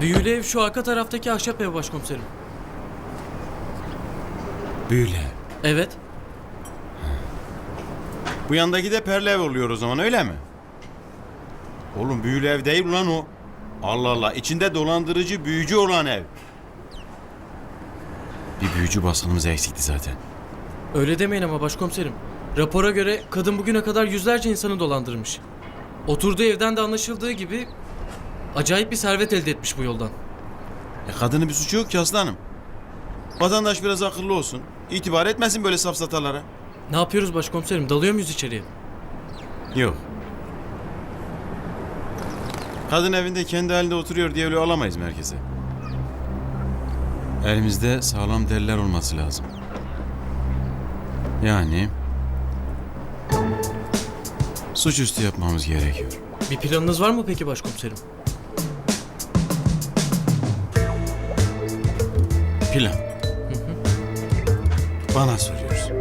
Büyülü ev şu arka taraftaki ahşap ev başkomiserim. Büyüle. Evet. Bu yandaki de perle ev oluyor o zaman öyle mi? Oğlum büyülü ev değil ulan o. Allah Allah içinde dolandırıcı büyücü olan ev. Bir büyücü basınımız eksikti zaten. Öyle demeyin ama başkomiserim. Rapora göre kadın bugüne kadar yüzlerce insanı dolandırmış. Oturduğu evden de anlaşıldığı gibi acayip bir servet elde etmiş bu yoldan. E kadının bir suçu yok ki aslanım. Vatandaş biraz akıllı olsun. İtibar etmesin böyle safsatalara. Ne yapıyoruz başkomiserim? Dalıyor muyuz içeriye? Yok. Kadın evinde kendi halinde oturuyor diye öyle alamayız merkeze. Elimizde sağlam deliller olması lazım. Yani suçüstü yapmamız gerekiyor. Bir planınız var mı peki başkomiserim? Plan. Bana soruyorsun.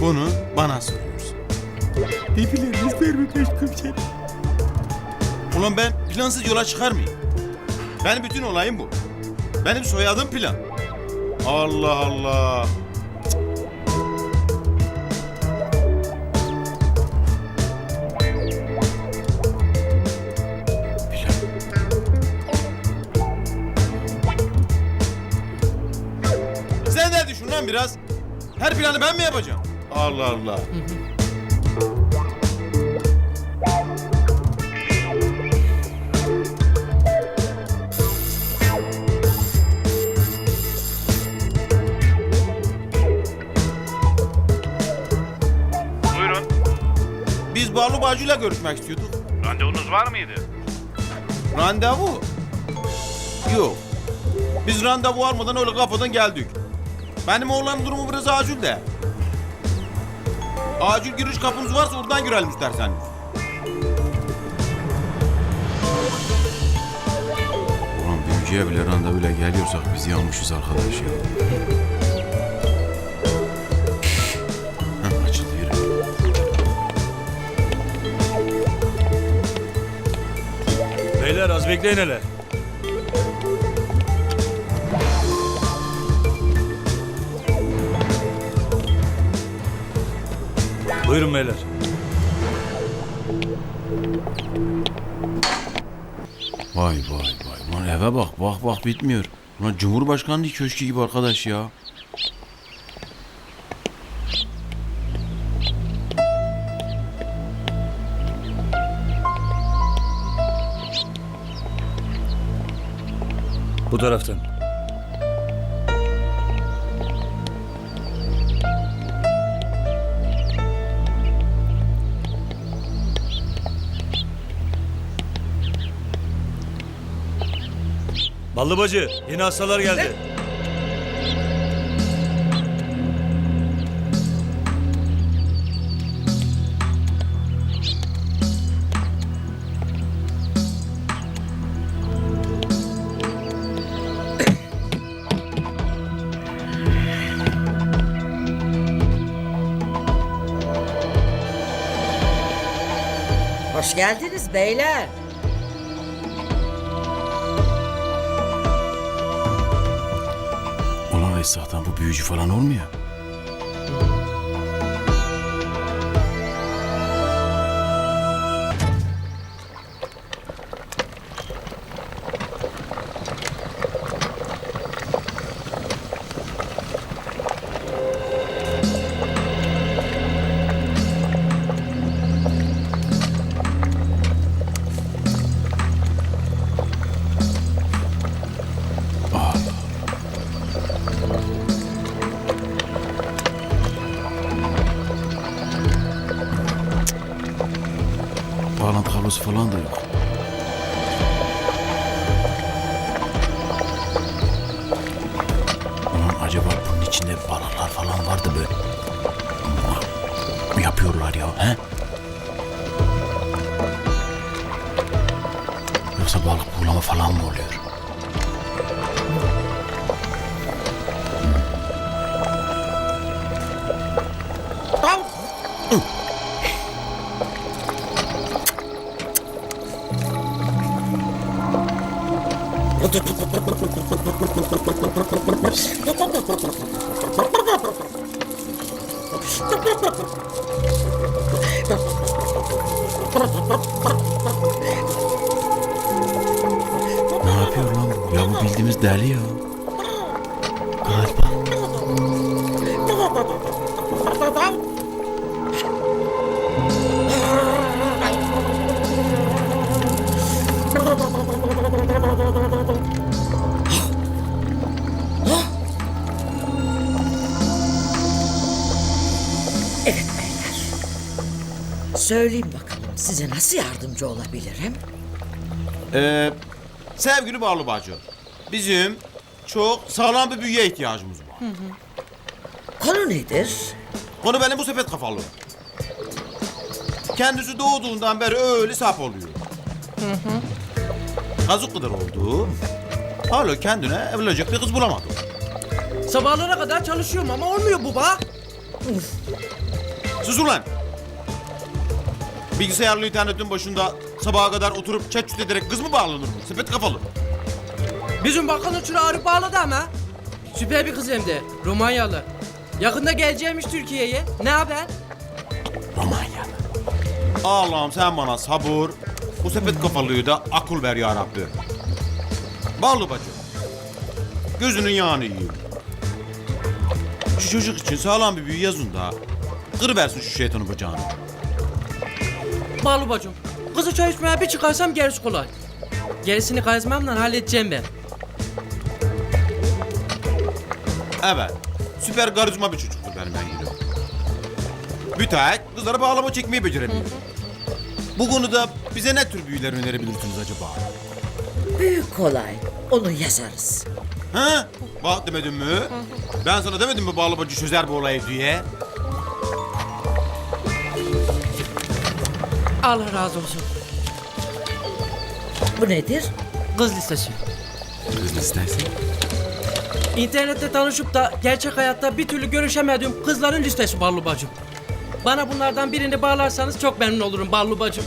Bunu bana soruyorsun. Bir planınız var mı başkomiserim? Ulan ben plansız yola çıkar mıyım? Benim bütün olayım bu. Benim soyadım plan. Allah Allah. Düşün lan biraz. Her planı ben mi yapacağım? Allah Allah. Buyurun. Biz Barlı Bacı'yla görüşmek istiyorduk. Randevunuz var mıydı? Randevu? Yok. Biz randevu almadan öyle kafadan geldik. Benim oğlanın durumu biraz acil de. Acil giriş kapımız varsa oradan girelim isterseniz. Ulan büyücüye bile randevuyla geliyorsak biz yanmışız arkadaş ya. Heh, açıldı yürü. Beyler az bekleyin hele. Buyurun beyler. Vay vay vay. Lan eve bak bak bak bitmiyor. Ulan Cumhurbaşkanlığı köşkü gibi arkadaş ya. Bu taraftan. Ballı bacı, yeni hastalar geldi. Hoş geldiniz beyler. Esra'dan bu büyücü falan olmuyor. Bağlantı kablosu falan da yok. Ulan acaba bunun içinde balıklar falan vardı böyle. Yapıyorlar ya he? Yoksa balık bulama falan mı oluyor? Ne yapıyor lan bu? Ya bu bildiğimiz deli ya. Söyleyin bakalım size nasıl yardımcı olabilirim? Ee, sevgili Bağlı Bacı. Bizim çok sağlam bir büyüye ihtiyacımız var. Konu nedir? Konu benim bu sepet kafalı. Kendisi doğduğundan beri öyle sap oluyor. Kazık kadar oldu. Hala kendine evlenecek bir kız bulamadı. Sabahlara kadar çalışıyorum ama olmuyor bu bak. Sus ulan! Bilgisayarlı internetin başında sabaha kadar oturup chat chat ederek kız mı bağlanır mı? Sepet kafalı. Bizim bakanın çırağını bağladı ama. Süper bir kız hem de. Romanyalı. Yakında geleceğimiş Türkiye'ye. Ne haber? Romanya. Allah'ım sen bana sabır, bu sepet kafalıyı da akıl ver ya Rabbi. Ballı bacı. Gözünün yağını yiyeyim. Şu çocuk için sağlam bir büyü yazın da. Kırıversin şu şeytanın bacağını. Bağlı bacım. Kızı çay içmeye bir çıkarsam gerisi kolay. Gerisini kazmamla halledeceğim ben. Evet. Süper karizma bir çocuktur benim ben gibi. Müteahhit kızlara bağlama çekmeyi beceremiyor. Bu konuda bize ne tür büyüler önerebilirsiniz acaba? Büyük kolay. Onu yazarız. Ha? Bak demedim mi? Ben sana demedim mi bağlı bacı çözer bu olayı diye? Allah razı olsun. Bu nedir? Kız listesi. Kız istersen. İnternette tanışıp da gerçek hayatta bir türlü görüşemediğim kızların listesi Ballı bacım. Bana bunlardan birini bağlarsanız çok memnun olurum Ballı bacım.